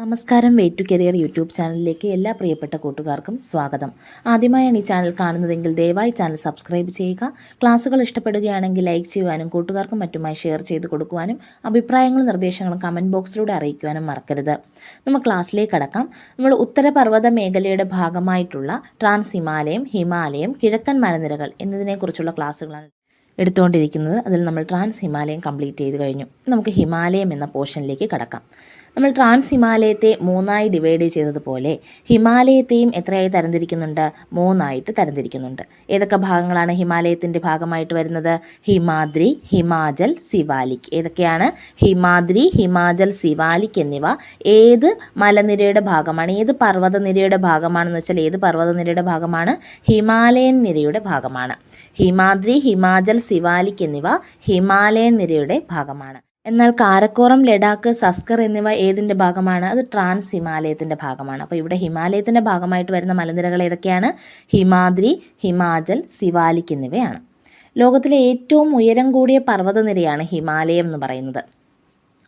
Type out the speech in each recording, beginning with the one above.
നമസ്കാരം വെയ് to career YouTube ചാനലിലേക്ക് എല്ലാ പ്രിയപ്പെട്ട കൂട്ടുകാർക്കും സ്വാഗതം. ആദ്യമായാണ് ഈ ചാനൽ കാണുന്നതെങ്കിൽ ദയവായി ചാനൽ സബ്സ്ക്രൈബ് ചെയ്യുക. ക്ലാസ്സുകൾ ഇഷ്ടപ്പെടുകയാണെങ്കിൽ ലൈക്ക് ചെയ്യുവാനും കൂട്ടുകാർക്കും മറ്റുമായി ഷെയർ ചെയ്ത് കൊടുക്കുവാനും അഭിപ്രായങ്ങളും നിർദ്ദേശങ്ങളും കമന്റ് ബോക്സിലൂടെ അറിയിക്കുവാനും മറക്കരുത്. നമ്മൾ ക്ലാസ്സിലേക്ക് കടക്കാം. നമ്മൾ ഉത്തരപർവത മേഖലയുടെ ഭാഗമായിട്ടുള്ള ട്രാൻസ് ഹിമാലയം ഹിമാലയം കിഴക്കൻ മലനിരകൾ എന്നതിനെക്കുറിച്ചുള്ള ക്ലാസ്സുകളാണ് എടുത്തുകൊണ്ടിരിക്കുന്നത്. അതിൽ നമ്മൾ ട്രാൻസ് ഹിമാലയം കംപ്ലീറ്റ് ചെയ്ത് കഴിഞ്ഞു. നമുക്ക് ഹിമാലയം എന്ന പോർഷനിലേക്ക് കടക്കാം. നമ്മൾ ട്രാൻസ് ഹിമാലയത്തെ മൂന്നായി ഡിവൈഡ് ചെയ്തതുപോലെ ഹിമാലയത്തെയും എത്രയായി തരംതിരിക്കുന്നുണ്ട്? മൂന്നായിട്ട് തരംതിരിക്കുന്നുണ്ട്. ഏതൊക്കെ ഭാഗങ്ങളാണ് ഹിമാലയത്തിന്റെ ഭാഗമായിട്ട് വരുന്നത്? ഹിമാദ്രി ഹിമാചൽ സിവാലിക്. ഏതൊക്കെയാണ്? ഹിമാദ്രി ഹിമാചൽ സിവാലിക് എന്നിവ. ഏത് മലനിരയുടെ ഭാഗമാണ്? ഏത് പർവതനിരയുടെ ഭാഗമാണെന്ന് വെച്ചാൽ ഏത് പർവതനിരയുടെ ഭാഗമാണ്? ഹിമാലയൻ നിരയുടെ ഭാഗമാണ്. ഹിമാദ്രി ഹിമാചൽ സിവാലിക് എന്നിവ ഹിമാലയൻ നിരയുടെ ഭാഗമാണ്. എന്നാൽ കാരക്കോറം ലഡാക്ക് സസ്കർ എന്നിവ ഏതിന്റെ ഭാഗമാണ്? അത് ട്രാൻസ് ഹിമാലയത്തിന്റെ ഭാഗമാണ്. അപ്പോൾ ഇവിടെ ഹിമാലയത്തിന്റെ ഭാഗമായിട്ട് വരുന്ന മലനിരകൾ ഏതൊക്കെയാണ്? ഹിമാദ്രി ഹിമാചൽ സിവാലിക് എന്നിവയാണ്. ലോകത്തിലെ ഏറ്റവും ഉയരം കൂടിയ പർവതനിരയാണ് ഹിമാലയം എന്ന് പറയുന്നത്.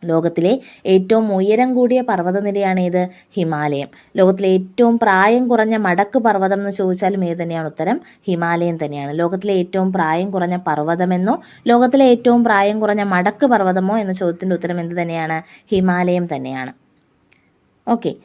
ലോകത്തിലെ ഏറ്റവും ഉയരം കൂടിയ പർവതനിരയാണ് ഏത്? ഹിമാലയം. ലോകത്തിലെ ഏറ്റവും പ്രായം കുറഞ്ഞ മടക്ക് പർവതം എന്ന് ചോദിച്ചാലും ഏത് തന്നെയാണ് ഉത്തരം? ഹിമാലയം തന്നെയാണ്. ലോകത്തിലെ ഏറ്റവും പ്രായം കുറഞ്ഞ പർവതമെന്നോ ലോകത്തിലെ ഏറ്റവും പ്രായം കുറഞ്ഞ മടക്ക് പർവതമോ എന്ന ചോദ്യത്തിന്റെ ഉത്തരം എന്ത് തന്നെയാണ്? ഹിമാലയം തന്നെയാണ്. ഓക്കെ.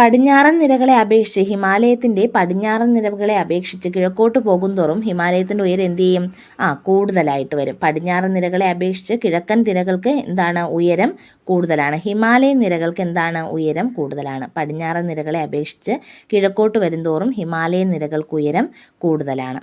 പടിഞ്ഞാറൻ നിരകളെ അപേക്ഷിച്ച് ഹിമാലയത്തിന്റെ പടിഞ്ഞാറൻ നിരകളെ അപേക്ഷിച്ച് കിഴക്കോട്ട് പോകുന്തോറും ഹിമാലയത്തിന്റെ ഉയരം എന്ത് ചെയ്യും? ആ കൂടുതലായിട്ട് വരും. പടിഞ്ഞാറൻ നിരകളെ അപേക്ഷിച്ച് കിഴക്കൻ നിരകൾക്ക് എന്താണ് ഉയരം കൂടുതലാണ്? ഹിമാലയൻ നിരകൾക്ക് എന്താണ് ഉയരം കൂടുതലാണ്? പടിഞ്ഞാറൻ നിരകളെ അപേക്ഷിച്ച് കിഴക്കോട്ട് വരുന്തോറും ഹിമാലയൻ നിരകൾക്ക് ഉയരം കൂടുതലാണ്.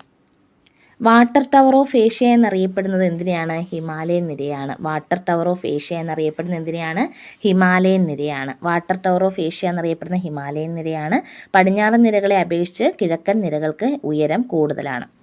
വാട്ടർ ടവർ ഓഫ് ഏഷ്യ എന്നറിയപ്പെടുന്നത് എന്തിനെയാണ്? ഹിമാലയൻ നിരയാണ്. വാട്ടർ ടവർ ഓഫ് ഏഷ്യ എന്നറിയപ്പെടുന്നത് എന്തിനെയാണ്? ഹിമാലയൻ നിരയാണ്. വാട്ടർ ടവർ ഓഫ് ഏഷ്യ എന്നറിയപ്പെടുന്ന ഹിമാലയൻ നിരയാണ്. പടിഞ്ഞാറൻ നിരകളെ അപേക്ഷിച്ച് കിഴക്കൻ നിരകൾക്ക് ഉയരം കൂടുതലാണ്.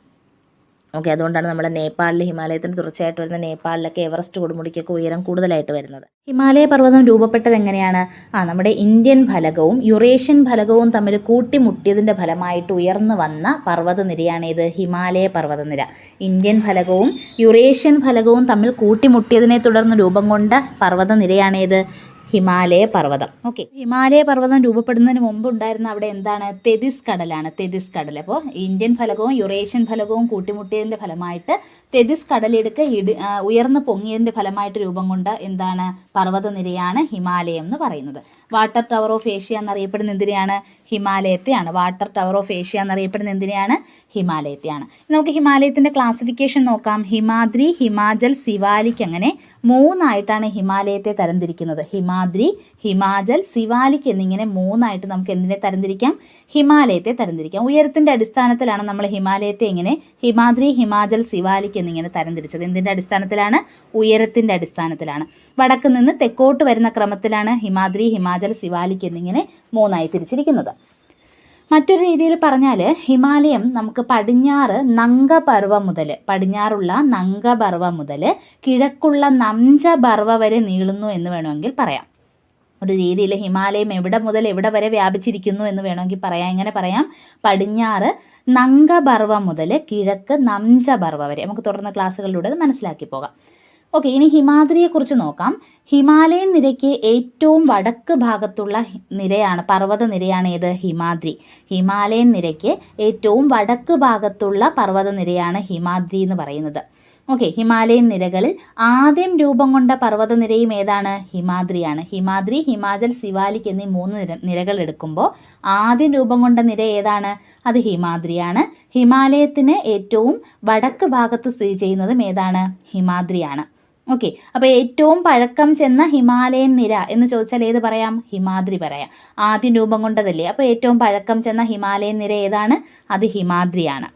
ഓക്കെ അതുകൊണ്ടാണ് നമ്മുടെ നേപ്പാളിൽ ഹിമാലയത്തിന് തുടർച്ചയായിട്ട് വരുന്ന നേപ്പാളിലൊക്കെ എവറസ്റ്റ് കൊടുമുടിക്കൊക്കെ ഉയരം കൂടുതലായിട്ട് വരുന്നത്. ഹിമാലയ പർവതം രൂപപ്പെട്ടത് എങ്ങനെയാണ്? ആ നമ്മുടെ ഇന്ത്യൻ ഫലകവും യുറേഷ്യൻ ഫലകവും തമ്മിൽ കൂട്ടിമുട്ടിയതിന്റെ ഫലമായിട്ട് ഉയർന്നു വന്ന പർവതനിരയാണ് ഇത് ഹിമാലയ പർവതനിര. ഇന്ത്യൻ ഫലകവും യുറേഷ്യൻ ഫലകവും തമ്മിൽ കൂട്ടിമുട്ടിയതിനെ തുടർന്ന് രൂപം കൊണ്ട പർവതനിരയാണ് ഇത് ഹിമാലയ പർവതം. ഓക്കെ. ഹിമാലയ പർവതം രൂപപ്പെടുന്നതിന് മുമ്പ് ഉണ്ടായിരുന്ന അവിടെ എന്താണ്? തെതിസ് കടലാണ്. തെതിസ് കടൽ. അപ്പോൾ ഇന്ത്യൻ ഫലകവും യുറേഷ്യൻ ഫലകവും കൂട്ടിമുട്ടിയതിന്റെ ഫലമായിട്ട് തെതിസ് കടലിടുക്ക് ഇടി ഉയർന്നു പൊങ്ങിയതിന്റെ ഫലമായിട്ട് രൂപം കൊണ്ട എന്താണ്? പർവതനിരയാണ് ഹിമാലയം എന്ന് പറയുന്നത്. വാട്ടർ ടവർ ഓഫ് ഏഷ്യ എന്നറിയപ്പെടുന്ന എന്തിനെയാണ്? ഹിമാലയത്തെയാണ്. വാട്ടർ ടവർ ഓഫ് ഏഷ്യ എന്നറിയപ്പെടുന്ന എന്തിനെയാണ്? ഹിമാലയത്തെയാണ്. നമുക്ക് ഹിമാലയത്തിന്റെ ക്ലാസിഫിക്കേഷൻ നോക്കാം. ഹിമാദ്രി ഹിമാചൽ സിവാലിക് അങ്ങനെ മൂന്നായിട്ടാണ് ഹിമാലയത്തെ തരംതിരിക്കുന്നത്. ഹിമാദ്രി ഹിമാചൽ സിവാലിക് എന്നിങ്ങനെ മൂന്നായിട്ട് നമുക്ക് എന്തിനെ തരംതിരിക്കാം? ഹിമാലയത്തെ തരംതിരിക്കാം. ഉയരത്തിന്റെ അടിസ്ഥാനത്തിലാണ് നമ്മൾ ഹിമാലയത്തെ ഇങ്ങനെ ഹിമാദ്രി ഹിമാചൽ സിവാലിക് എന്നിങ്ങനെ തരംതിരിച്ചത്. എന്തിന്റെ അടിസ്ഥാനത്തിലാണ്? ഉയരത്തിന്റെ അടിസ്ഥാനത്തിലാണ്. വടക്ക് നിന്ന് തെക്കോട്ട് വരുന്ന ക്രമത്തിലാണ് ഹിമാദ്രി ഹിമാചൽ സിവാലിക് എന്നിങ്ങനെ മൂന്നായി തിരിച്ചിരിക്കുന്നത്. മറ്റൊരു രീതിയിൽ പറഞ്ഞാൽ ഹിമാലയം നമുക്ക് പടിഞ്ഞാറ് നങ്കപർവ മുതൽ പടിഞ്ഞാറുള്ള നങ്കപർവ മുതൽ കിഴക്കുള്ള നംജപർവ വരെ നീളുന്നു എന്ന് വേണമെങ്കിൽ പറയാം. ഒരു രീതിയിൽ ഹിമാലയം എവിടെ മുതൽ എവിടെ വരെ വ്യാപിച്ചിരിക്കുന്നു എന്ന് വേണമെങ്കിൽ പറയാം. എങ്ങനെ പറയാം? പടിഞ്ഞാറ് നങ്കപർവ മുതൽ കിഴക്ക് നംജപർവ വരെ. നമുക്ക് തുടർന്ന ക്ലാസ്സുകളിലൂടെ അത് മനസ്സിലാക്കി പോകാം. ഓക്കെ ഇനി ഹിമാദ്രിയെ കുറിച്ച് നോക്കാം. ഹിമാലയൻ നിരയ്ക്ക് ഏറ്റവും വടക്ക് ഭാഗത്തുള്ള നിരയാണ് പർവത നിരയാണ് ഏത്? ഹിമാദ്രി. ഹിമാലയൻ നിരയ്ക്ക് ഏറ്റവും വടക്ക് ഭാഗത്തുള്ള പർവത നിരയാണ് ഹിമാദ്രി എന്ന് പറയുന്നത്. ഓക്കെ ഹിമാലയൻ നിരകളിൽ ആദ്യം രൂപം കൊണ്ട പർവതനിരയും ഏതാണ്? ഹിമാദ്രിയാണ്. ഹിമാദ്രി ഹിമാചൽ സിവാലിക് എന്നീ മൂന്ന് നിര നിരകൾ എടുക്കുമ്പോൾ ആദ്യം രൂപം കൊണ്ട നിര ഏതാണ്? അത് ഹിമാദ്രിയാണ്. ഹിമാലയത്തിന് ഏറ്റവും വടക്ക് ഭാഗത്ത് സ്ഥിതി ചെയ്യുന്നതും ഏതാണ്? ഹിമാദ്രിയാണ്. ഓക്കെ അപ്പോൾ ഏറ്റവും പഴക്കം ചെന്ന ഹിമാലയൻ നിര എന്ന് ചോദിച്ചാൽ ഏത് പറയാം? ഹിമാദ്രി പറയാം. ആദ്യം രൂപം കൊണ്ടതല്ലേ? അപ്പോൾ ഏറ്റവും പഴക്കം ചെന്ന ഹിമാലയൻ നിര ഏതാണ്? അത് ഹിമാദ്രിയാണ്.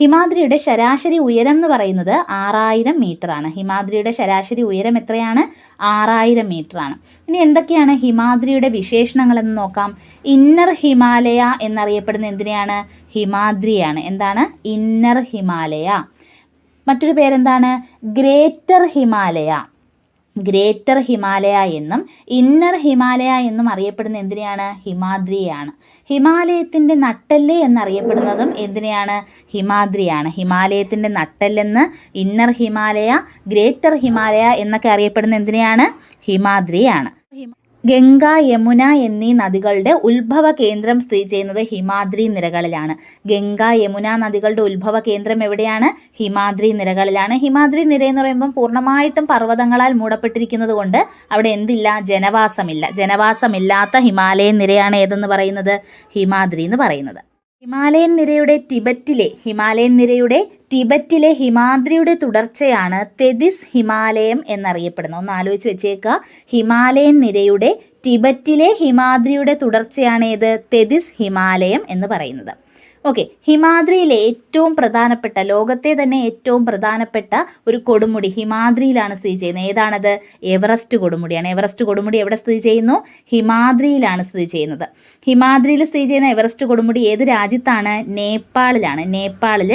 ഹിമാദ്രിയുടെ ശരാശരി ഉയരം എന്ന് പറയുന്നത് ആറായിരം ആണ്. ഹിമാദ്രിയുടെ ശരാശരി ഉയരം എത്രയാണ്? ആറായിരം ആണ്. ഇനി എന്തൊക്കെയാണ് ഹിമാദ്രിയുടെ വിശേഷണങ്ങൾ എന്ന് നോക്കാം. ഇന്നർ ഹിമാലയ എന്നറിയപ്പെടുന്ന എന്തിനെയാണ്? ഹിമാദ്രിയാണ്. എന്താണ്? ഇന്നർ ഹിമാലയ മറ്റൊരു പേരെന്താണ്? ഗ്രേറ്റർ ഹിമാലയ. ഗ്രേറ്റർ ഹിമാലയ എന്നും ഇന്നർ ഹിമാലയ എന്നും അറിയപ്പെടുന്ന എന്തിനെയാണ്? ഹിമാദ്രിയാണ് ഹിമാലയത്തിന്റെ നട്ടെല്ല് എന്നറിയപ്പെടുന്നതും എന്തിനെയാണ്? ഹിമാദ്രിയാണ്. ഹിമാലയത്തിന്റെ നട്ടെല്ലെന്ന് ഇന്നർ ഹിമാലയ ഗ്രേറ്റർ ഹിമാലയ എന്നൊക്കെ അറിയപ്പെടുന്ന എന്തിനെയാണ്? ഹിമാദ്രിയാണ്. ഗംഗ യമുന എന്നീ നദികളുടെ ഉത്ഭവ കേന്ദ്രം സ്ഥിതി ചെയ്യുന്നത് ഹിമാദ്രി നിരകളിലാണ്. ഗംഗ യമുന നദികളുടെ ഉത്ഭവ കേന്ദ്രം എവിടെയാണ്? ഹിമാദ്രി നിരകളിലാണ്. ഹിമാദ്രി നിര എന്ന് പറയുമ്പം പൂർണമായിട്ടും പർവതങ്ങളാൽ മൂടപ്പെട്ടിരിക്കുന്നത് കൊണ്ട് അവിടെ എന്തില്ല? ജനവാസമില്ല. ജനവാസമില്ലാത്ത ഹിമാലയൻ നിരയാണ് ഏതെന്ന് പറയുന്നത്? ഹിമാദ്രി എന്ന് പറയുന്നത്. ഹിമാലയൻ നിരയുടെ ടിബറ്റിലെ ഹിമാലയൻ നിരയുടെ ടിബറ്റിലെ ഹിമാദ്രിയുടെ തുടർച്ചയാണ് തെതിസ് ഹിമാലയം എന്നറിയപ്പെടുന്നത്. ഒന്ന് ആലോചിച്ച് വെച്ചേക്കുക ഹിമാലയൻ നിരയുടെ ടിബറ്റിലെ ഹിമാദ്രിയുടെ തുടർച്ചയാണ് ഏത്? തെതിസ് ഹിമാലയം എന്ന് പറയുന്നത്. ഓക്കെ ഹിമാദ്രിയിലെ ഏറ്റവും പ്രധാനപ്പെട്ട ലോകത്തെ തന്നെ ഏറ്റവും പ്രധാനപ്പെട്ട ഒരു കൊടുമുടി ഹിമാദ്രിയിലാണ് സ്ഥിതി ചെയ്യുന്നത്. ഏതാണത്? എവറസ്റ്റ് കൊടുമുടിയാണ്. എവറസ്റ്റ് കൊടുമുടി എവിടെ സ്ഥിതി ചെയ്യുന്നു? ഹിമാദ്രിയിലാണ് സ്ഥിതി ചെയ്യുന്നത്. ഹിമാദ്രിയിൽ സ്ഥിതി ചെയ്യുന്ന എവറസ്റ്റ് കൊടുമുടി ഏത് രാജ്യത്താണ്? നേപ്പാളിലാണ്. നേപ്പാളിൽ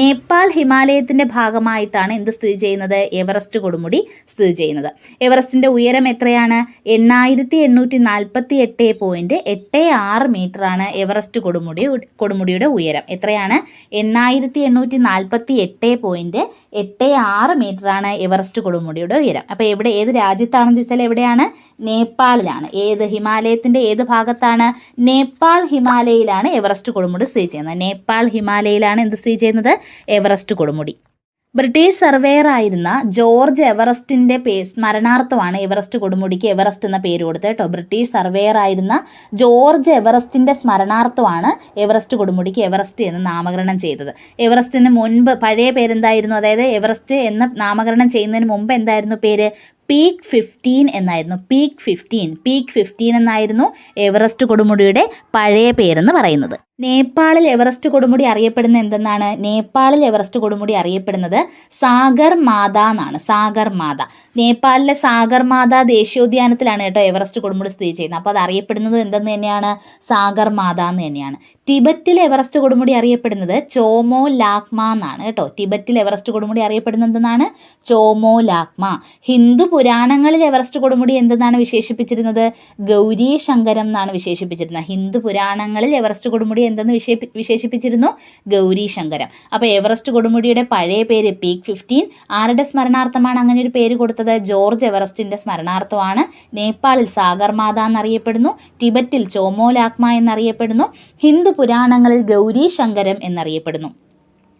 നേപ്പാൾ ഹിമാലയത്തിന്റെ ഭാഗമായിട്ടാണ് എന്ത് സ്ഥിതി ചെയ്യുന്നത്? എവറസ്റ്റ് കൊടുമുടി സ്ഥിതി ചെയ്യുന്നത്. എവറസ്റ്റിന്റെ ഉയരം എത്രയാണ്? എണ്ണായിരത്തി എണ്ണൂറ്റി നാൽപ്പത്തി എട്ട് പോയിന്റ് എട്ട് ആറ് മീറ്ററാണ് എവറസ്റ്റ് കൊടുമുടി കൊടുമുടിയുടെ ഉയരം. എത്രയാണ്? എണ്ണായിരത്തി എണ്ണൂറ്റി നാൽപ്പത്തി എട്ട് പോയിന്റ് എട്ട് ആറ് മീറ്ററാണ് എവറസ്റ്റ് കൊടുമുടിയുടെ ഉയരം. അപ്പോൾ എവിടെ ഏത് രാജ്യത്താണെന്ന് ചോദിച്ചാൽ എവിടെയാണ്? നേപ്പാളിലാണ്. ഏത് ഹിമാലയത്തിന്റെ ഏത് ഭാഗത്താണ്? നേപ്പാൾ ഹിമാലയയിലാണ് എവറസ്റ്റ് കൊടുമുടി സ്ഥിതി ചെയ്യുന്നത്. നേപ്പാൾ ഹിമാലയയിലാണ് എന്ത് സ്ഥിതി ചെയ്യുന്നത്? എവറസ്റ്റ് കൊടുമുടി. ബ്രിട്ടീഷ് സർവേയർ ആയിരുന്ന ജോർജ് എവറസ്റ്റിന്റെ പേ സ്മരണാർത്ഥമാണ് എവറസ്റ്റ് കൊടുമുടിക്ക് എവറസ്റ്റ് എന്ന പേര് കൊടുത്തത് കേട്ടോ. ബ്രിട്ടീഷ് സർവേയർ ആയിരുന്ന ജോർജ് എവറസ്റ്റിന്റെ സ്മരണാർത്ഥമാണ് എവറസ്റ്റ് കൊടുമുടിക്ക് എവറസ്റ്റ് എന്ന് നാമകരണം ചെയ്തത്. എവറസ്റ്റിന് മുൻപ് പഴയ പേരെന്തായിരുന്നു? അതായത് എവറസ്റ്റ് എന്ന് നാമകരണം ചെയ്യുന്നതിന് മുമ്പ് എന്തായിരുന്നു പേര്? പീക്ക് ഫിഫ്റ്റീൻ എന്നായിരുന്നു. Peak fifteen. പീക്ക് ഫിഫ്റ്റീൻ എന്നായിരുന്നു എവറസ്റ്റ് കൊടുമുടിയുടെ പഴയ പേരെന്ന് പറയുന്നത്. നേപ്പാളിൽ എവറസ്റ്റ് കൊടുമുടി അറിയപ്പെടുന്നത് എന്തെന്നാണ്? നേപ്പാളിൽ എവറസ്റ്റ് കൊടുമുടി അറിയപ്പെടുന്നത് സാഗർ മാത എന്നാണ്. സാഗർ മാത. നേപ്പാളിലെ സാഗർ മാത ദേശീയോദ്യാനത്തിലാണ് കേട്ടോ എവറസ്റ്റ് കൊടുമുടി സ്ഥിതി ചെയ്യുന്നത്. അപ്പോൾ അത് അറിയപ്പെടുന്നത് എന്തെന്ന് തന്നെയാണ്? സാഗർ മാത എന്ന് തന്നെയാണ്. ടിബറ്റിൽ എവറസ്റ്റ് കൊടുമുടി അറിയപ്പെടുന്നത് ചോമോ ലാക്മ എന്നാണ് കേട്ടോ. ടിബറ്റിൽ എവറസ്റ്റ് കൊടുമുടി അറിയപ്പെടുന്നത് എന്തെന്നാണ്? ചോമോ ലാക്മ. ഹിന്ദു പുരാണങ്ങളിൽ എവറസ്റ്റ് കൊടുമുടി എന്തെന്നാണ് വിശേഷിപ്പിച്ചിരുന്നത്? ഗൗരി ശങ്കരം എന്നാണ് വിശേഷിപ്പിച്ചിരുന്നത്. ഹിന്ദു പുരാണങ്ങളിൽ എവറസ്റ്റ് കൊടുമുടി എന്തെന്ന് വിശേഷി വിശേഷിപ്പിച്ചിരുന്നു? ഗൗരി ശങ്കരം. അപ്പോൾ എവറസ്റ്റ് കൊടുമുടിയുടെ പഴയ പേര് പീക്ക് ഫിഫ്റ്റീൻ. ആരുടെ സ്മരണാർത്ഥമാണ് അങ്ങനെ ഒരു പേര് കൊടുത്തത്? ജോർജ് എവറസ്റ്റിന്റെ സ്മരണാർത്ഥമാണ്. നേപ്പാളിൽ സാഗർമാത എന്നറിയപ്പെടുന്നു. ടിബറ്റിൽ ചോമോലാക്മ എന്നറിയപ്പെടുന്നു. ഹിന്ദു പുരാണങ്ങളിൽ ഗൗരി ശങ്കരം എന്നറിയപ്പെടുന്നു.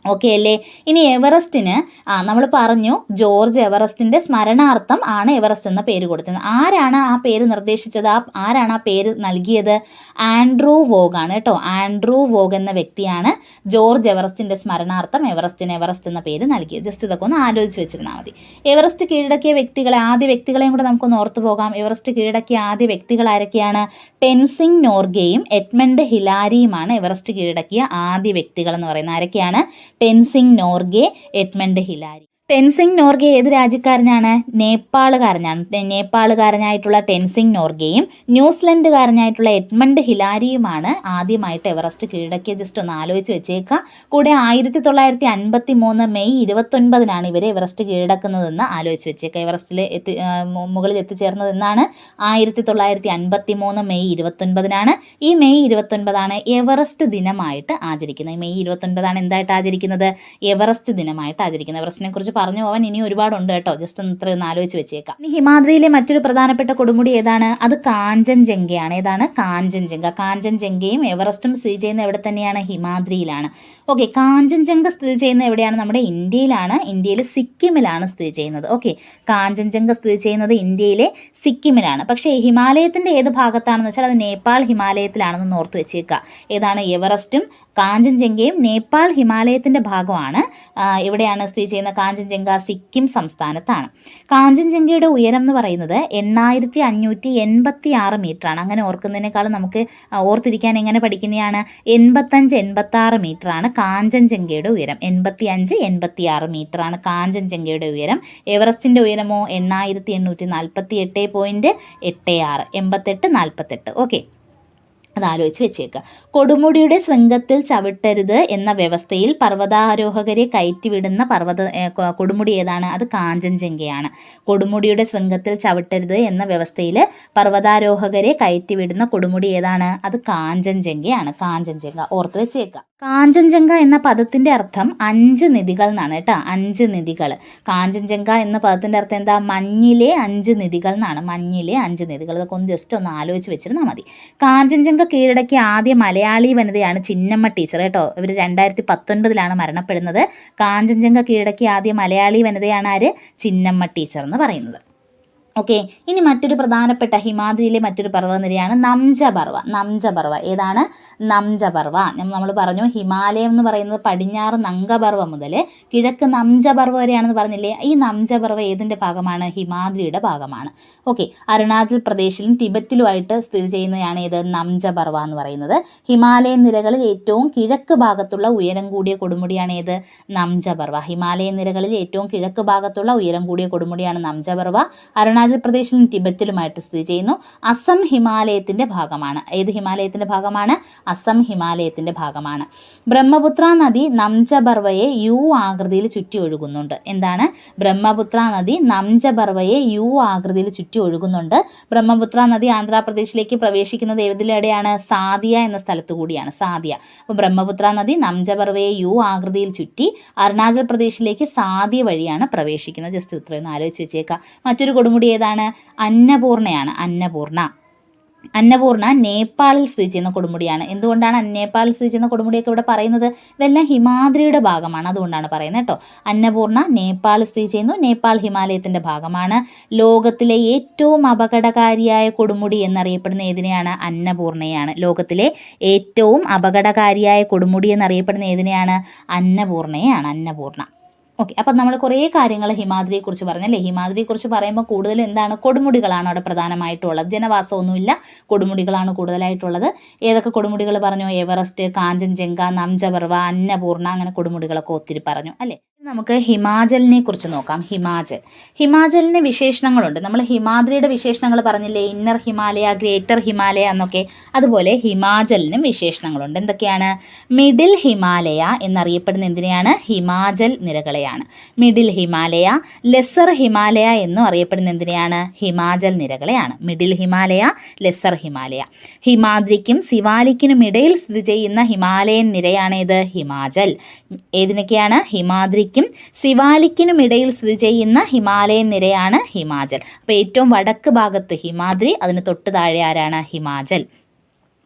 ഓക്കെ അല്ലേ? ഇനി എവറസ്റ്റിന് ആ നമ്മൾ പറഞ്ഞു ജോർജ് എവറസ്റ്റിന്റെ സ്മരണാർത്ഥം ആണ് എവറസ്റ്റ് എന്ന പേര് കൊടുത്തത്. ആരാണ് ആ പേര് നിർദ്ദേശിച്ചത്? ആ ആരാണ് ആ പേര് നൽകിയത്? ആൻഡ്രൂ വോഗ് ആണ് കേട്ടോ. ആൻഡ്രൂ വോഗ് എന്ന വ്യക്തിയാണ് ജോർജ് എവറസ്റ്റിന്റെ സ്മരണാർത്ഥം എവറസ്റ്റിന് എവറസ്റ്റ് എന്ന പേര് നൽകിയത്. ജസ്റ്റ് ഇതൊക്കെ ഒന്ന് ആലോചിച്ച് വെച്ചിരുന്നാൽ മതി. എവറസ്റ്റ് കീഴടക്കിയ വ്യക്തികളെ ആദ്യ വ്യക്തികളെയും കൂടെ നമുക്കൊന്ന് ഓർത്തു പോകാം. എവറസ്റ്റ് കീഴടക്കിയ ആദ്യ വ്യക്തികൾ ആരൊക്കെയാണ്? ടെൻസിങ് നോർഗയും എഡ്മണ്ട് ഹിലാരിയുമാണ് എവറസ്റ്റ് കീഴടക്കിയ ആദ്യ വ്യക്തികൾ എന്ന് പറയുന്നത്. ആരൊക്കെയാണ്? Tenzing Norgay Edmund Hillary. Tenzing Norgay ഏത് രാജ്യക്കാരനാണ്? നേപ്പാളുകാരനാണ്. നേപ്പാളുകാരനായിട്ടുള്ള ടെൻസിങ് നോർഗയും ന്യൂസിലൻഡുകാരനായിട്ടുള്ള എഡ്മണ്ട് ഹിലാരിയുമാണ് ആദ്യമായിട്ട് എവറസ്റ്റ് കീഴടക്കിയ. ജസ്റ്റ് ഒന്ന് ആലോചിച്ച് വെച്ചേക്കുക കൂടെ ആയിരത്തി തൊള്ളായിരത്തി അൻപത്തി മൂന്ന് മെയ് ഇരുപത്തൊൻപതിനാണ് ഇവരെ എവറസ്റ്റ് കീഴടക്കുന്നതെന്ന് ആലോചിച്ച് വെച്ചേക്കുക എവറസ്റ്റിൽ എത്തി മുകളിൽ എത്തിച്ചേർന്നത് എന്നാണ് ആയിരത്തി തൊള്ളായിരത്തി അൻപത്തി മൂന്ന് മെയ് ഇരുപത്തൊൻപതിനാണ്. ഈ മെയ് ഇരുപത്തൊൻപതാണ് എവറസ്റ്റ് ദിനമായിട്ട് ആചരിക്കുന്നത്. മെയ് ഇരുപത്തൊൻപതാണ് എന്തായിട്ട് ആചരിക്കുന്നത്? എവറസ്റ്റ് ദിനമായിട്ട് ആചരിക്കുന്നത്. എവറസ്റ്റിനെ കുറിച്ച് പറഞ്ഞു പോവാൻ ഇനി ഒരുപാടുണ്ട് കേട്ടോ. ജസ്റ്റ് ഒന്ന് ഇത്രയൊന്ന് ആലോചിച്ച് വെച്ചേക്കാം. ഇനി ഹിമാദ്രിയിലെ മറ്റൊരു പ്രധാനപ്പെട്ട കൊടുമുടി ഏതാണ്? അത് കാഞ്ചൻജംഗയാണ്. ഏതാണ്? കാഞ്ചൻജംഗ. കാഞ്ചൻജംഗയും എവറസ്റ്റും സ്ഥിതി ചെയ്യുന്ന എവിടെ തന്നെയാണ്? ഹിമാദ്രിയിലാണ്. ഓക്കെ കാഞ്ചൻജംഗ സ്ഥിതി ചെയ്യുന്ന എവിടെയാണ്? നമ്മുടെ ഇന്ത്യയിലാണ്. ഇന്ത്യയിലെ സിക്കിമിലാണ് സ്ഥിതി ചെയ്യുന്നത്. ഓക്കെ കാഞ്ചൻജംഗ സ്ഥിതി ചെയ്യുന്നത് ഇന്ത്യയിലെ സിക്കിമിലാണ്. പക്ഷേ ഹിമാലയത്തിന്റെ ഏത് ഭാഗത്താണെന്ന് വെച്ചാൽ അത് നേപ്പാൾ ഹിമാലയത്തിലാണെന്ന് ഓർത്ത് വെച്ചേക്കുക. ഏതാണ്? എവറസ്റ്റും കാഞ്ചൻജംഗയും നേപ്പാൾ ഹിമാലയത്തിന്റെ ഭാഗമാണ്. ഇവിടെയാണ് സ്ഥിതി ചെയ്യുന്ന കാഞ്ചൻജംഗ സിക്കിം സംസ്ഥാനത്താണ്. കാഞ്ചൻജംഗയുടെ ഉയരം എന്ന് പറയുന്നത് എണ്ണായിരത്തി അഞ്ഞൂറ്റി എൺപത്തി ആറ് മീറ്ററാണ്. അങ്ങനെ ഓർക്കുന്നതിനേക്കാളും നമുക്ക് ഓർത്തിരിക്കാൻ എങ്ങനെ പഠിക്കുന്നതാണ്? എൺപത്തഞ്ച് എൺപത്തി ആറ് മീറ്ററാണ് കാഞ്ചൻജംഗയുടെ ഉയരം. എൺപത്തി അഞ്ച് എൺപത്തി ആറ് മീറ്ററാണ് കാഞ്ചൻജംഗയുടെ ഉയരം. എവറസ്റ്റിന്റെ ഉയരമോ? എണ്ണായിരത്തി എണ്ണൂറ്റി നാൽപ്പത്തി എട്ട് പോയിന്റ് എട്ട് ആറ്. എൺപത്തെട്ട് നാൽപ്പത്തെട്ട് ഓക്കെ. അത് ആലോചിച്ച് വെച്ചേക്കുക കൊടുമുടിയുടെ ശൃംഗത്തിൽ ചവിട്ടരുത് എന്ന വ്യവസ്ഥയിൽ പർവതാരോഹകരെ കയറ്റിവിടുന്ന പർവത കൊടുമുടി ഏതാണ്? അത് കാഞ്ചൻജംഗയാണ്. കൊടുമുടിയുടെ ശൃംഗത്തിൽ ചവിട്ടരുത് എന്ന വ്യവസ്ഥയിൽ പർവതാരോഹകരെ കയറ്റിവിടുന്ന കൊടുമുടി ഏതാണ്? അത് കാഞ്ചൻജംഗയാണ്. കാഞ്ചൻജംഗ. ഓർത്ത് വെച്ചേക്കുക കാഞ്ചൻജംഗ എന്ന പദത്തിന്റെ അർത്ഥം അഞ്ച് നിധികൾ എന്നാണ് കേട്ടോ. അഞ്ച് നിധികൾ. കാഞ്ചൻജംഗ എന്ന പദത്തിന്റെ അർത്ഥം എന്താ? മഞ്ഞിലെ അഞ്ച് നിധികൾ എന്നാണ്. മഞ്ഞിലെ അഞ്ച് നിധികൾ. ഇതൊക്കെ ഒന്ന് ജസ്റ്റ് ഒന്ന് ആലോചിച്ച് വെച്ചിരുന്നാൽ മതി. കാഞ്ചൻജംഗ കീഴടക്കിയ ആദ്യ മലയാളി വനിതയാണ് ചിന്നമ്മ ടീച്ചർ കേട്ടോ. ഇവർ രണ്ടായിരത്തി പത്തൊൻപതിലാണ് മരണപ്പെടുന്നത്. കാഞ്ചൻജംഗ കീഴടക്കിയ ആദ്യ മലയാളി വനിതയാണ് ആര്? ചിന്നമ്മ ടീച്ചർ എന്ന് പറയുന്നത്. ഓക്കെ ഇനി മറ്റൊരു പ്രധാനപ്പെട്ട ഹിമാദ്രിയിലെ മറ്റൊരു പർവതനിരയാണ് നംജപർവ നംജപർവ ഏതാണ്? നംജപർവ നമ്മൾ പറഞ്ഞു ഹിമാലയം എന്ന് പറയുന്നത് പടിഞ്ഞാറ് നങ്കപർവ മുതൽ കിഴക്ക് നംജപർവ വരെയാണെന്ന് പറഞ്ഞില്ലേ? ഈ നംജപർവ ഏതിന്റെ ഭാഗമാണ്? ഹിമാദ്രിയുടെ ഭാഗമാണ്. ഓക്കെ അരുണാചൽ പ്രദേശിലും ടിബറ്റിലുമായിട്ട് സ്ഥിതി ചെയ്യുന്നതാണ് ഏത്? നംജപർവ എന്ന് പറയുന്നത്. ഹിമാലയൻ നിരകളിൽ ഏറ്റവും കിഴക്ക് ഭാഗത്തുള്ള ഉയരം കൂടിയ കൊടുമുടിയാണ് ഏത്? നംജപർവ ഹിമാലയൻ നിരകളിൽ ഏറ്റവും കിഴക്ക് ഭാഗത്തുള്ള ഉയരം കൂടിയ കൊടുമുടിയാണ് നംജപർവ അരുണാചൽ പ്രദേശിലും ടിബറ്റിലുമായിട്ട് സ്ഥിതി ചെയ്യുന്നു. അസം ഹിമാലയത്തിന്റെ ഭാഗമാണ്. ഏത് ഹിമാലയത്തിന്റെ ഭാഗമാണ്? അസം ഹിമാലയത്തിന്റെ ഭാഗമാണ്. ബ്രഹ്മപുത്ര നദി നംജബർവയെ യു ആകൃതിയിൽ ചുറ്റി ഒഴുകുന്നുണ്ട്. എന്താണ്? ബ്രഹ്മപുത്ര നദി നംജബർവയെ യു ആകൃതിയിൽ ചുറ്റി ഒഴുകുന്നുണ്ട്. ബ്രഹ്മപുത്ര നദി ആന്ധ്രാപ്രദേശിലേക്ക് പ്രവേശിക്കുന്നത് ഏതിലൂടെയാണ്? സാദിയ എന്ന സ്ഥലത്തു കൂടിയാണ്. സാദിയ. അപ്പോൾ ബ്രഹ്മപുത്ര നദി നംജബർവയെ യു ആകൃതിയിൽ ചുറ്റി അരുണാചൽ പ്രദേശിലേക്ക് സാദിയ വഴിയാണ് പ്രവേശിക്കുന്നത്. ജസ്റ്റ് ഇത്രയൊന്ന് ആലോചിച്ച് വെച്ചേക്കാം. മറ്റൊരു കൊടുമുടി ഏതാണ്? അന്നപൂർണയാണ്. അന്നപൂർണ. അന്നപൂർണ നേപ്പാളിൽ സ്ഥിതി ചെയ്യുന്ന കൊടുമുടിയാണ്. എന്തുകൊണ്ടാണ് നേപ്പാളിൽ സ്ഥിതി ചെയ്യുന്ന കൊടുമുടിയൊക്കെ ഇവിടെ പറയുന്നത്? ഇതെല്ലാം ഹിമാദ്രിയുടെ ഭാഗമാണ്. അതുകൊണ്ടാണ് പറയുന്നത് കേട്ടോ. അന്നപൂർണ നേപ്പാളിൽ സ്ഥിതി ചെയ്യുന്നു. നേപ്പാൾ ഹിമാലയത്തിന്റെ ഭാഗമാണ്. ലോകത്തിലെ ഏറ്റവും അപകടകാരിയായ കൊടുമുടി എന്നറിയപ്പെടുന്ന ഏതിനെയാണ്? അന്നപൂർണയാണ്. ലോകത്തിലെ ഏറ്റവും അപകടകാരിയായ കൊടുമുടി എന്നറിയപ്പെടുന്ന ഏതിനെയാണ്? അന്നപൂർണയാണ്. അന്നപൂർണ. ഓക്കെ അപ്പം നമ്മൾ കുറേ കാര്യങ്ങൾ ഹിമാദ്രിയെക്കുറിച്ച് പറഞ്ഞല്ലേ ഹിമാദ്രിയെക്കുറിച്ച് പറയുമ്പോൾ കൂടുതലും എന്താണ് കൊടുമുടികളാണ് അവിടെ പ്രധാനമായിട്ടുള്ളത്. ജനവാസമൊന്നുമില്ല കൊടുമുടികളാണ് കൂടുതലായിട്ടുള്ളത്. ഏതൊക്കെ കൊടുമുടികൾ പറഞ്ഞു? എവറസ്റ്റ് കാഞ്ചൻജംഗ നംജപർവ അന്നപൂർണ അങ്ങനെ കൊടുമുടികളൊക്കെ ഒത്തിരി പറഞ്ഞു അല്ലേ? നമുക്ക് ഹിമാചലിനെ കുറിച്ച് നോക്കാം. ഹിമാചൽ. ഹിമാചലിന് വിശേഷണങ്ങളുണ്ട്. നമ്മൾ ഹിമാദ്രിയുടെ വിശേഷണങ്ങൾ പറഞ്ഞില്ലേ? ഇന്നർ ഹിമാലയ ഗ്രേറ്റർ ഹിമാലയ എന്നൊക്കെ. അതുപോലെ ഹിമാചലിനും വിശേഷണങ്ങളുണ്ട്. എന്തൊക്കെയാണ്? മിഡിൽ ഹിമാലയ എന്നറിയപ്പെടുന്ന എന്തിനെയാണ്? ഹിമാചൽ നിരകളെയാണ്. മിഡിൽ ഹിമാലയ ലെസർ ഹിമാലയ എന്നും അറിയപ്പെടുന്ന എന്തിനെയാണ്? ഹിമാചൽ നിരകളെയാണ്. മിഡിൽ ഹിമാലയ ലെസർ ഹിമാലയ ഹിമാദ്രിക്കും സിവാലിക്കിനും ഇടയിൽ സ്ഥിതി ചെയ്യുന്ന ഹിമാലയൻ നിരയാണ് ഇത് ഹിമാചൽ. ഏതിനൊക്കെയാണ്? ഹിമാദ്രിക്കും സിവാലിക്കിനും ഇടയിൽ സ്ഥിതി ചെയ്യുന്ന ഹിമാലയൻ നിരയാണ് ഹിമാചൽ. അപ്പോൾ ഏറ്റവും വടക്ക് ഭാഗത്ത് ഹിമാദ്രി അതിന് തൊട്ട് താഴെ ആരാണ് ഹിമാചൽ?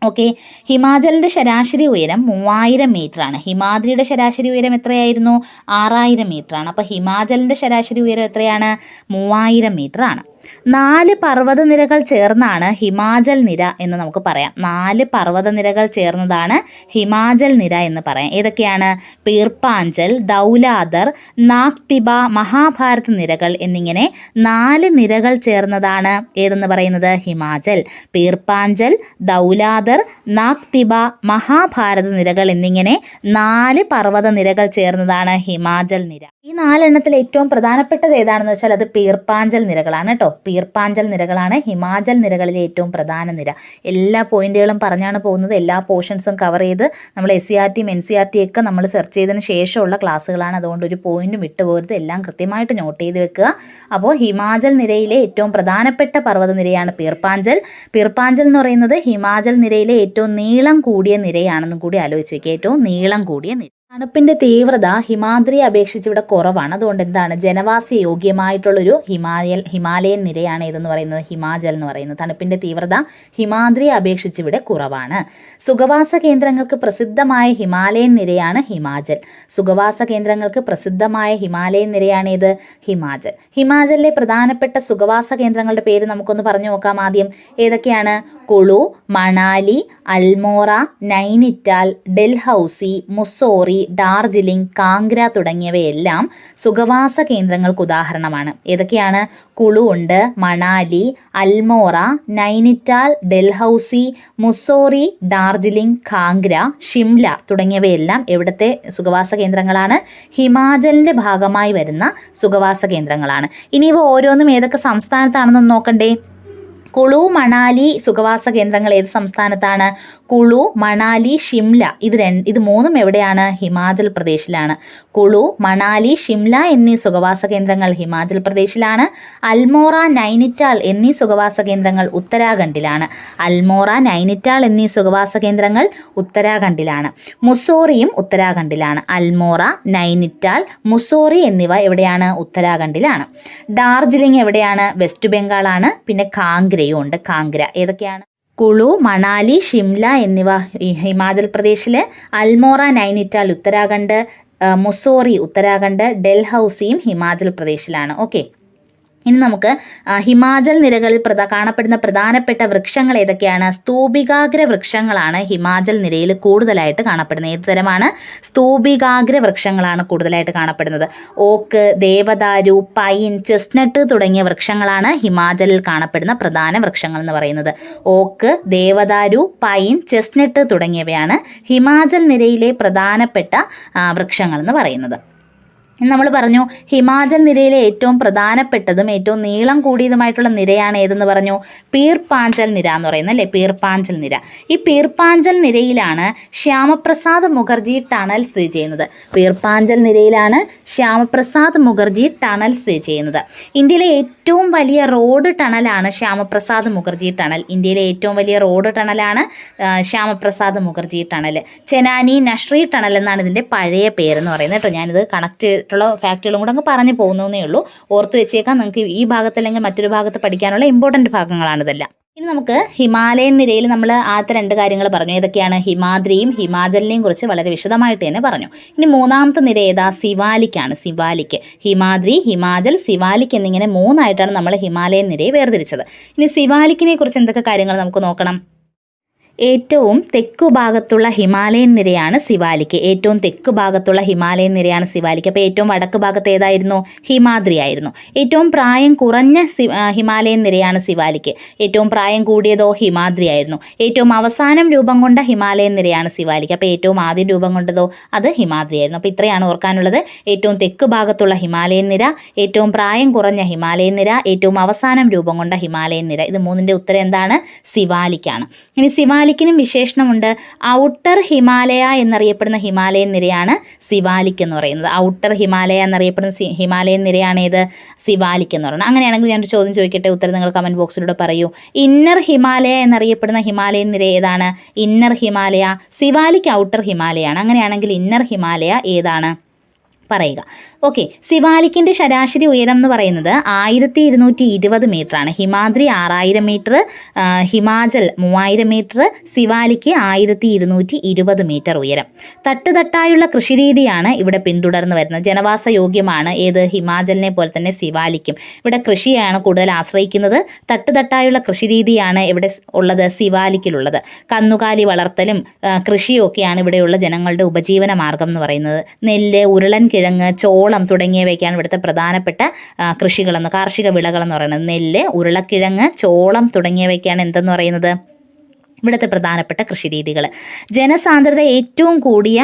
ഓക്കെ ഹിമാചലിന്റെ ശരാശരി ഉയരം മൂവായിരം മീറ്റർ ആണ് ഹിമാദ്രിയുടെ ശരാശരി ഉയരം എത്രയായിരുന്നു? ആറായിരം മീറ്റർ ആണ് അപ്പോൾ ഹിമാചലിന്റെ ശരാശരി ഉയരം എത്രയാണ്? മൂവായിരം മീറ്റർ ആണ് നാല് പർവതനിരകൾ ചേർന്നാണ് ഹിമാചൽ നിര എന്ന് നമുക്ക് പറയാം. നാല് പർവതനിരകൾ ചേർന്നതാണ് ഹിമാചൽ നിര എന്ന് പറയാം. ഏതൊക്കെയാണ്? പീർപ്പാഞ്ചൽ ദൗലാദർ നാഗ്തിബ മഹാഭാരത് നിരകൾ എന്നിങ്ങനെ നാല് നിരകൾ ചേർന്നതാണ് ഏതെന്ന് പറയുന്നത്? ഹിമാചൽ. പീർപ്പാഞ്ചൽ ദൗലാദർ നാഗ്തിബ മഹാഭാരത നിരകൾ എന്നിങ്ങനെ നാല് പർവത നിരകൾ ചേർന്നതാണ് ഹിമാചൽ നിര. ഈ നാലെണ്ണത്തിൽ ഏറ്റവും പ്രധാനപ്പെട്ടത് ഏതാണെന്ന് വെച്ചാൽ അത് പീർപ്പാഞ്ചൽ നിരകളാണ് കേട്ടോ. പീർപ്പാഞ്ചൽ നിരകളാണ് ഹിമാചൽ നിരകളിലെ ഏറ്റവും പ്രധാന നിര. എല്ലാ പോയിന്റുകളും പറഞ്ഞാണ് പോകുന്നത്. എല്ലാ പോർഷൻസും കവർ ചെയ്ത് നമ്മൾ എസ് സി ആർ ടിയും എൻ സി ആർ ടി ഒക്കെ നമ്മൾ സെർച്ച് ചെയ്തതിന് ശേഷമുള്ള ക്ലാസ്സുകളാണ്. അതുകൊണ്ട് ഒരു പോയിന്റും വിട്ടുപോകരുത് എല്ലാം കൃത്യമായിട്ട് നോട്ട് ചെയ്ത് വെക്കുക. അപ്പോൾ ഹിമാചൽ നിരയിലെ ഏറ്റവും പ്രധാനപ്പെട്ട പർവത നിരയാണ് പീർപ്പാഞ്ചൽ. പീർപ്പാഞ്ചൽ എന്ന് പറയുന്നത് ഹിമാചൽ നിരയിലെ ഏറ്റവും നീളം കൂടിയ നിരയാണെന്നും കൂടി ആലോചിച്ച് വെക്കുക. ഏറ്റവും നീളം കൂടിയ നിര. തണുപ്പിന്റെ തീവ്രത ഹിമാദ്രിയെ അപേക്ഷിച്ച് ഇവിടെ കുറവാണ്. അതുകൊണ്ട് എന്താണ്? ജനവാസ യോഗ്യമായിട്ടുള്ളൊരു ഹിമാലയൻ ഹിമാലയൻ നിരയാണ് ഏതെന്ന് പറയുന്നത്? ഹിമാചൽ എന്ന് പറയുന്നത്. തണുപ്പിന്റെ തീവ്രത ഹിമാദ്രിയെ അപേക്ഷിച്ച് ഇവിടെ കുറവാണ്. സുഖവാസ കേന്ദ്രങ്ങൾക്ക് പ്രസിദ്ധമായ ഹിമാലയൻ നിരയാണ് ഹിമാചൽ. സുഖവാസ കേന്ദ്രങ്ങൾക്ക് പ്രസിദ്ധമായ ഹിമാലയൻ നിരയാണ് ഏത്? ഹിമാചൽ. ഹിമാചലിലെ പ്രധാനപ്പെട്ട സുഖവാസ കേന്ദ്രങ്ങളുടെ പേര് നമുക്കൊന്ന് പറഞ്ഞു നോക്കാം ആദ്യം. ഏതൊക്കെയാണ്? കുളു മണാലി അൽമോറ നൈനിറ്റാൽ ഡൽഹൌസി മുസ്സോറി ഡാർജിലിംഗ് കാംഗ്ര തുടങ്ങിയവയെല്ലാം സുഖവാസ കേന്ദ്രങ്ങൾക്ക് ഉദാഹരണമാണ്. ഏതൊക്കെയാണ്? കുളു ഉണ്ട് മണാലി അൽമോറ നൈനിറ്റാൽ ഡൽഹൌസി മുസ്സോറി ഡാർജിലിംഗ് കാംഗ്ര ഷിംല തുടങ്ങിയവയെല്ലാം എവിടുത്തെ സുഖവാസ കേന്ദ്രങ്ങളാണ്. ഹിമാചലിന്റെ ഭാഗമായി വരുന്ന സുഖവാസ കേന്ദ്രങ്ങളാണ്. ഇനി ഇവ ഓരോന്നും ഏതൊക്കെ സംസ്ഥാനത്താണെന്ന് നോക്കണ്ടേ? കുളു മണാലി സുഖവാസ കേന്ദ്രങ്ങൾ ഏത് സംസ്ഥാനത്താണ് കുളു മണാലി ഷിംല. ഇത് രണ്ട് ഇത് മൂന്നും എവിടെയാണ്? ഹിമാചൽ പ്രദേശിലാണ്. കുളു മണാലി ഷിംല എന്നീ സുഖവാസ കേന്ദ്രങ്ങൾ ഹിമാചൽ പ്രദേശിലാണ്. അൽമോറ നൈനിറ്റാൾ എന്നീ സുഖവാസ കേന്ദ്രങ്ങൾ ഉത്തരാഖണ്ഡിലാണ്. അൽമോറ നൈനിറ്റാൾ എന്നീ സുഖവാസ കേന്ദ്രങ്ങൾ ഉത്തരാഖണ്ഡിലാണ്. മുസോറിയും ഉത്തരാഖണ്ഡിലാണ്. അൽമോറ നൈനിറ്റാൾ മുസോറി എന്നിവ എവിടെയാണ്? ഉത്തരാഖണ്ഡിലാണ്. ഡാർജിലിംഗ് എവിടെയാണ്? വെസ്റ്റ് ബംഗാളാണ്. പിന്നെ കാങ്ഗ്രയും ഉണ്ട് കാങ്ഗ്ര ഏതൊക്കെയാണ്? കുളു മണാലി ഷിംല എന്നിവ ഹിമാചൽ പ്രദേശിലെ അൽമോറ നൈനിറ്റാൽ ഉത്തരാഖണ്ഡ് മുസോറി ഉത്തരാഖണ്ഡ് ഡൽഹൌസിയും ഹിമാചൽ പ്രദേശിലാണ്. ഓക്കെ. ഇനി നമുക്ക് ഹിമാചൽ നിരകളിൽ പ്രധാ കാണപ്പെടുന്ന പ്രധാനപ്പെട്ട വൃക്ഷങ്ങൾ ഏതൊക്കെയാണ്? സ്തൂപികാഗ്ര വൃക്ഷങ്ങളാണ് ഹിമാചൽ നിരയിൽ കൂടുതലായിട്ട് കാണപ്പെടുന്നത്. ഏത് തരമാണ്? സ്തൂപികാഗ്ര വൃക്ഷങ്ങളാണ് കൂടുതലായിട്ട് കാണപ്പെടുന്നത്. ഓക്ക് ദേവദാരു പൈൻ ചെസ്നട്ട് തുടങ്ങിയ വൃക്ഷങ്ങളാണ് ഹിമാചലിൽ കാണപ്പെടുന്ന പ്രധാന വൃക്ഷങ്ങൾ എന്ന് പറയുന്നത്. ഓക്ക് ദേവദാരു പൈൻ ചെസ്നട്ട് തുടങ്ങിയവയാണ് ഹിമാചൽ നിരയിലെ പ്രധാനപ്പെട്ട വൃക്ഷങ്ങൾ എന്ന് പറയുന്നത്. നമ്മൾ പറഞ്ഞു ഹിമാചൽ നിരയിലെ ഏറ്റവും പ്രധാനപ്പെട്ടതും ഏറ്റവും നീളം കൂടിയതുമായിട്ടുള്ള നിരയാണ് ഏതെന്ന് പറഞ്ഞു? പീർപ്പാഞ്ചൽ നിര എന്ന് പറയുന്നത് അല്ലേ? പീർപ്പാഞ്ചൽ നിര. ഈ പീർപ്പാഞ്ചൽ നിരയിലാണ് ശ്യാമപ്രസാദ് മുഖർജി ടണൽ സ്ഥിതി ചെയ്യുന്നത്. പീർപ്പാഞ്ചൽ നിരയിലാണ് ശ്യാമപ്രസാദ് മുഖർജി ടണൽ സ്ഥിതി ചെയ്യുന്നത്. ഇന്ത്യയിലെ ഏറ്റവും വലിയ റോഡ് ടണലാണ് ശ്യാമപ്രസാദ് മുഖർജി ടണൽ. ഇന്ത്യയിലെ ഏറ്റവും വലിയ റോഡ് ടണലാണ് ശ്യാമപ്രസാദ് മുഖർജി ടണൽ. ചെനാനി നഷ്രി ടണൽ എന്നാണ് ഇതിന്റെ പഴയ പേരെന്ന് പറയുന്നത് കേട്ടോ. ഞാനിത് കണക്ട് ചെയ്തിട്ടുള്ള ഫാക്റ്റുകളും കൂടെ അങ്ങ് പറഞ്ഞു പോകുന്നതേ ഉള്ളൂ. ഓർത്ത് വെച്ചേക്കാം. നിങ്ങൾക്ക് ഈ ഭാഗത്ത് അല്ലെങ്കിൽ മറ്റൊരു ഭാഗത്ത് പഠിക്കാനുള്ള ഇമ്പോർട്ടന്റ് ഭാഗങ്ങളാണിതെല്ലാം ഇനി നമുക്ക് ഹിമാലയൻ നിരയിൽ നമ്മൾ ആദ്യത്തെ രണ്ട് കാര്യങ്ങൾ പറഞ്ഞു. ഏതൊക്കെയാണ് ഹിമാദ്രിയും ഹിമാചലിനെയും കുറിച്ച് വളരെ വിശദമായിട്ട് തന്നെ പറഞ്ഞു. ഇനി മൂന്നാമത്തെ നിര ഏതാ? സിവാലിക്കാണ്. സിവാലിക്ക്. ഹിമാദ്രി ഹിമാചൽ സിവാലിക്ക് എന്നിങ്ങനെ മൂന്നായിട്ടാണ് നമ്മൾ ഹിമാലയൻ നിരയെ വേർതിരിച്ചത്. ഇനി സിവാലിക്കിനെ കുറിച്ച് എന്തൊക്കെ കാര്യങ്ങൾ നമുക്ക് നോക്കണം? ഏറ്റവും തെക്കു ഭാഗത്തുള്ള ഹിമാലയൻ നിരയാണ് സിവാലിക്ക്. ഏറ്റവും തെക്കു ഭാഗത്തുള്ള ഹിമാലയൻ നിരയാണ് സിവാലിക്ക്. അപ്പോൾ ഏറ്റവും വടക്ക് ഭാഗത്ത് ഏതായിരുന്നു? ഹിമാദ്രി ആയിരുന്നു. ഏറ്റവും പ്രായം കുറഞ്ഞ ഹിമാലയൻ നിരയാണ് സിവാലിക്ക്. ഏറ്റവും പ്രായം കൂടിയതോ ഹിമാദ്രി ആയിരുന്നു. ഏറ്റവും അവസാനം രൂപം കൊണ്ട ഹിമാലയൻ നിരയാണ് സിവാലിക്ക്. അപ്പോൾ ഏറ്റവും ആദ്യം രൂപം കൊണ്ടതോ അത് ഹിമാദ്രി ആയിരുന്നു. അപ്പോൾ ഇത്രയാണ് ഓർക്കാനുള്ളത്. ഏറ്റവും തെക്ക് ഭാഗത്തുള്ള ഹിമാലയൻ നിര ഏറ്റവും പ്രായം കുറഞ്ഞ ഹിമാലയൻ നിര ഏറ്റവും അവസാനം രൂപം കൊണ്ട ഹിമാലയൻ നിര. ഇത് മൂന്നിന്റെ ഉത്തരം എന്താണ്? സിവാലിക്കാണ്. ഇനി സിവാലിക്കിനും വിശേഷണമുണ്ട്. ഔട്ടർ ഹിമാലയ എന്നറിയപ്പെടുന്ന ഹിമാലയൻ നിരയാണ് സിവാലിക് എന്ന് പറയുന്നത്. ഔട്ടർ ഹിമാലയ എന്നറിയപ്പെടുന്ന സി ഹിമാലയൻ നിരയാണ് ഏത്? സിവാലിക് എന്ന് പറയുന്നത്. അങ്ങനെയാണെങ്കിൽ ഞാനൊരു ചോദ്യം ചോദിക്കട്ടെ? ഉത്തരം നിങ്ങൾ കമന്റ് ബോക്സിലൂടെ പറയൂ. ഇന്നർ ഹിമാലയ എന്നറിയപ്പെടുന്ന ഹിമാലയൻ നിര ഏതാണ്? ഇന്നർ ഹിമാലയ. സിവാലിക് ഔട്ടർ ഹിമാലയാണ് അങ്ങനെയാണെങ്കിൽ ഇന്നർ ഹിമാലയ ഏതാണ്? പറയുക. ഓക്കെ സിവാലിക്കിന്റെ ശരാശരി ഉയരം എന്ന് പറയുന്നത് ആയിരത്തി ഇരുന്നൂറ്റി ഇരുപത് മീറ്ററാണ് ഹിമാദ്രി ആറായിരം മീറ്റർ ഹിമാചൽ മൂവായിരം മീറ്റർ സിവാലിക്ക് ആയിരത്തി ഇരുന്നൂറ്റി ഇരുപത് മീറ്റർ ഉയരം. തട്ടുതട്ടായുള്ള കൃഷിരീതിയാണ് ഇവിടെ പിന്തുടർന്ന് വരുന്നത്. ജനവാസ യോഗ്യമാണ് ഏത്? ഹിമാചലിനെ പോലെ തന്നെ സിവാലിക്കും. ഇവിടെ കൃഷിയാണ് കൂടുതൽ ആശ്രയിക്കുന്നത്. തട്ടുതട്ടായുള്ള കൃഷിരീതിയാണ് ഇവിടെ ഉള്ളത് സിവാലിക്കിലുള്ളത്. കന്നുകാലി വളർത്തലും ആ, കൃഷിയും ഒക്കെയാണ് ഇവിടെയുള്ള ജനങ്ങളുടെ ഉപജീവന മാർഗം എന്ന് പറയുന്നത്. നെല്ല് ഉരുളൻ കിഴങ്ങ് ചോളം തുടങ്ങിയവയൊക്കെയാണ് ഇവിടുത്തെ പ്രധാനപ്പെട്ട കൃഷികളെന്ന് കാർഷിക വിളകളെന്ന് പറയുന്നത്. നെല്ല് ഉരുളക്കിഴങ്ങ് ചോളം തുടങ്ങിയവയ്ക്കാണ് എന്തെന്ന് പറയുന്നത്? ഇവിടുത്തെ പ്രധാനപ്പെട്ട കൃഷിരീതികൾ ജനസാന്ദ്രത ഏറ്റവും കൂടിയ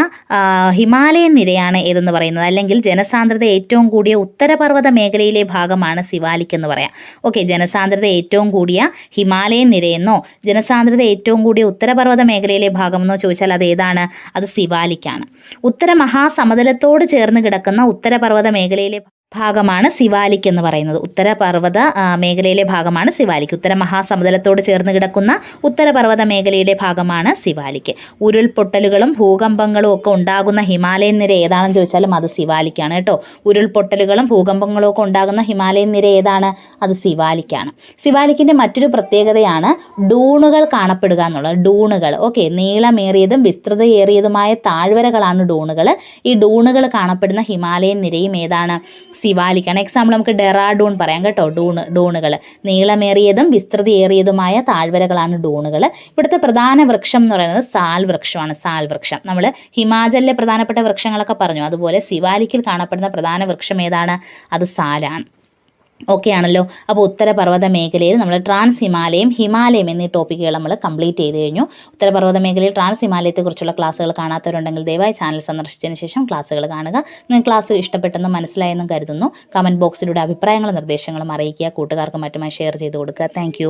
ഹിമാലയൻ നിരയാണ് ഏതെന്ന് പറയുന്നത്. അല്ലെങ്കിൽ ജനസാന്ദ്രത ഏറ്റവും കൂടിയ ഉത്തരപർവത മേഖലയിലെ ഭാഗമാണ് സിവാലിക് എന്ന് പറയാം. ഓക്കെ ജനസാന്ദ്രത ഏറ്റവും കൂടിയ ഹിമാലയൻ നിരയെന്നോ ജനസാന്ദ്രത ഏറ്റവും കൂടിയ ഉത്തരപർവത മേഖലയിലെ ഭാഗമെന്നോ ചോദിച്ചാൽ അത് ഏതാണ്? അത് സിവാലിക്കാണ്. ഉത്തര മഹാസമതലത്തോട് ചേർന്ന് കിടക്കുന്ന ഉത്തരപർവത മേഖലയിലെ ഭാഗമാണ് സിവാലിക് എന്ന് പറയുന്നത്. ഉത്തരപർവത മേഖലയിലെ ഭാഗമാണ് സിവാലിക്. ഉത്തര മഹാസമതലത്തോട് ചേർന്ന് കിടക്കുന്ന ഉത്തരപർവത മേഖലയിലെ ഭാഗമാണ് സിവാലിക്. ഉരുൾപൊട്ടലുകളും ഭൂകമ്പങ്ങളും ഒക്കെ ഉണ്ടാകുന്ന ഹിമാലയൻ നിര ഏതാണെന്ന് ചോദിച്ചാലും അത് സിവാലിക്കാണ് കേട്ടോ. ഉരുൾപൊട്ടലുകളും ഭൂകമ്പങ്ങളും ഒക്കെ ഉണ്ടാകുന്ന ഹിമാലയൻ നിര ഏതാണ്? അത് സിവാലിക്കാണ്. സിവാലിക്കിന്റെ മറ്റൊരു പ്രത്യേകതയാണ് ഡൂണുകൾ കാണപ്പെടുക എന്നുള്ളത്. ഡൂണുകൾ. ഓക്കെ നീളമേറിയതും വിസ്തൃതയേറിയതുമായ താഴ്വരകളാണ് ഡൂണുകൾ. ഈ ഡൂണുകൾ കാണപ്പെടുന്ന ഹിമാലയൻ നിരയും ഏതാണ്? സിവാലിക്കാണ് എക്സാമ്പിൾ നമുക്ക് ഡെറാഡൂൺ പറയാം കേട്ടോ. ഡൂണ് ഡൂണുകൾ നീളമേറിയതും വിസ്തൃതിയേറിയതുമായ താഴ്വരകളാണ് ഡൂണുകൾ ഇവിടുത്തെ പ്രധാന വൃക്ഷം എന്ന് പറയുന്നത് സാൽ വൃക്ഷമാണ്. സാൽ വൃക്ഷം. നമ്മൾ ഹിമാചലിലെ പ്രധാനപ്പെട്ട വൃക്ഷങ്ങളൊക്കെ പറഞ്ഞു. അതുപോലെ സിവാലിക്കിൽ കാണപ്പെടുന്ന പ്രധാന വൃക്ഷം ഏതാണ്? അത് സാലാണ്. ഓക്കെ ആണല്ലോ. അപ്പോൾ ഉത്തരപർവത മേഖലയിൽ നമ്മൾ ട്രാൻസ് ഹിമാലയം ഹിമാലയം എന്നീ ടോപ്പിക്കുകൾ നമ്മൾ കംപ്ലീറ്റ് ചെയ്ത് കഴിഞ്ഞു. ഉത്തരപർവത മേഖലയിൽ ട്രാൻസ് ഹിമാലയത്തെക്കുറിച്ചുള്ള ക്ലാസ്സുകൾ കാണാത്തവരുണ്ടെങ്കിൽ ദയവായി ചാനൽ സന്ദർശിച്ചതിന് ശേഷം ക്ലാസ്സുകൾ കാണുക. നിങ്ങൾക്ക് ക്ലാസ് ഇഷ്ടപ്പെട്ടെന്ന് മനസ്സിലായെന്നും കരുതുന്നു. കമന്റ് ബോക്സിലൂടെ അഭിപ്രായങ്ങളും നിർദ്ദേശങ്ങളും അറിയിക്കുക. കൂട്ടുകാർക്ക് മറ്റുമായി ഷെയർ ചെയ്ത് കൊടുക്കുക. താങ്ക്